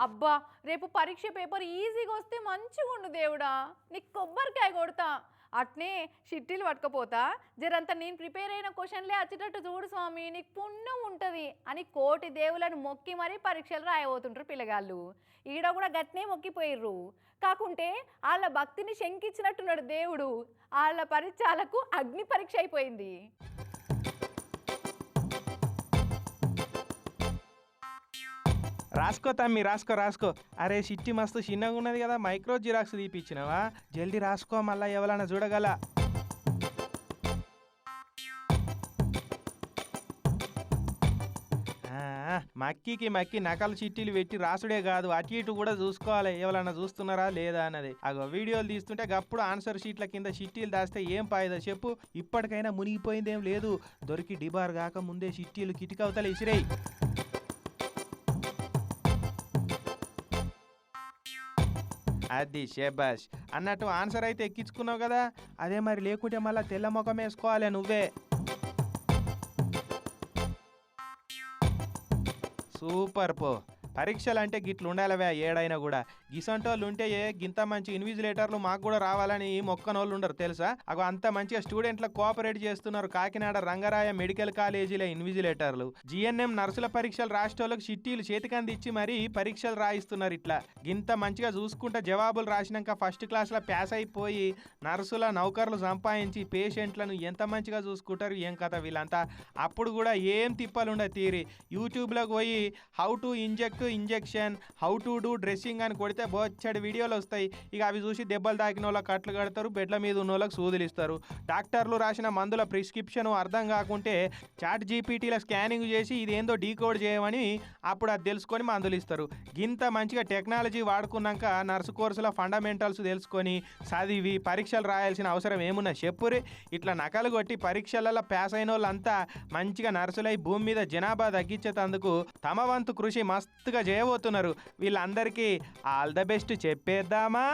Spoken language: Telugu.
అబ్బా రేపు పరీక్ష పేపర్ ఈజీగా వస్తే మంచిగా ఉండు దేవుడా. నీకు కొబ్బరికాయ కొడతా. అట్నే షిట్టీలు పట్టుకపోతా. జరంతా నేను ప్రిపేర్ అయిన క్వశ్చన్లే వచ్చేటట్టు చూడు స్వామి నీకు పుణ్యం ఉంటుంది అని కోటి దేవులను మొక్కి మరీ పరీక్షలు రాయబోతుంటారు పిల్లగాళ్ళు. ఈడ కూడా గట్నే మొక్కిపోయిర్రు. కాకుంటే వాళ్ళ భక్తిని శంకించినట్టున్నాడు దేవుడు. వాళ్ళ పరీక్షలకు అగ్ని పరీక్ష అయిపోయింది. రాసుకో తమ్మి రాసుకో రాసుకో. అరే సిట్టి మస్తు చిన్నగా ఉన్నది కదా మైక్రో జిరాక్స్ తీపిచ్చినవా? జల్దీ రాసుకో మళ్ళా ఎవరైనా చూడగల. మక్కీకి మక్కి నకలు చిట్టీలు పెట్టి రాసుడే కాదు అటు ఇటు కూడా చూసుకోవాలి. ఎవరైనా చూస్తున్నారా లేదా అన్నది. అగో వీడియోలు తీస్తుంటే గప్పుడు ఆన్సర్ షీట్ల కింద చిట్టీలు దాస్తే ఏం పాయదో చెప్పు. ఇప్పటికైనా మునిగిపోయిందేం లేదు. దొరికి డిబార్ కాక ముందే చిట్టీలు కిటికవతలు ఇసిరేయి. అది షేబాష్ అన్నట్టు ఆన్సర్ అయితే ఎక్కించుకున్నావు కదా? అదే మరి లేకుంటే మళ్ళీ తెల్ల ముఖం వేసుకోవాలి నువ్వే. సూపర్ పో. పరీక్షలు అంటే గిట్లు ఉండాలవే ఏడైనా కూడా. గిసంటోళ్ళు ఉంటే గింత మంచి ఇన్విజిలేటర్లు మాకు కూడా రావాలని మొక్కనోళ్ళు ఉండరు తెలుసా? అగో అంత మంచిగా స్టూడెంట్లకు కోఆపరేట్ చేస్తున్నారు కాకినాడ రంగరాయ మెడికల్ కాలేజీల ఇన్విజిలేటర్లు. జిఎన్ఎం నర్సుల పరీక్షలు రాష్ట్రాలకు చిట్టీలు చేతికంది ఇచ్చి మరీ పరీక్షలు రాయిస్తున్నారు ఇట్లా. గింత మంచిగా చూసుకుంటే జవాబులు రాసినాక ఫస్ట్ క్లాస్లో ప్యాస్ అయిపోయి నర్సుల నౌకర్లు సంపాదించి పేషెంట్లను ఎంత మంచిగా చూసుకుంటారు ఏం కథ వీళ్ళంతా? అప్పుడు కూడా ఏం తిప్పలు తీరి. యూట్యూబ్లోకి పోయి how to inject injection how to do dressing అని కొడితే బొచ్చడి వీడియోలు వస్తాయి. ఇక అవి చూసి దెబ్బలు తాకిన వాళ్ళకి కట్లు కడతారు బెడ్ల మీద ఉన్న వాళ్ళకి సూదులు ఇస్తారు డాక్టర్లు రాసిన మందుల ప్రిస్క్రిప్షన్ అర్థం కాకుంటే చాట్ జీపీటీల స్కానింగ్ చేసి ఇదేందో డీకోడ్ చేయమని అప్పుడు అది తెలుసుకొని మందులు ఇస్తారు. గింత మంచిగా టెక్నాలజీ వాడుకున్నాక నర్సు కోర్సుల ఫండమెంటల్స్ తెలుసుకొని చదివి పరీక్షలు రాయాల్సిన అవసరం ఏమున్నా చెప్పురి. ఇట్లా నకలు కొట్టి పరీక్షలలో పాస్ అయిన వాళ్ళంతా మంచిగా నర్సులై భూమి మీద జనాభా తగ్గించేటందుకు తమ వంతు కృషి మస్తు మస్తుగా చేయబోతున్నారు. వీళ్ళందరికీ ఆల్ ద బెస్ట్ చెప్పేద్దామా?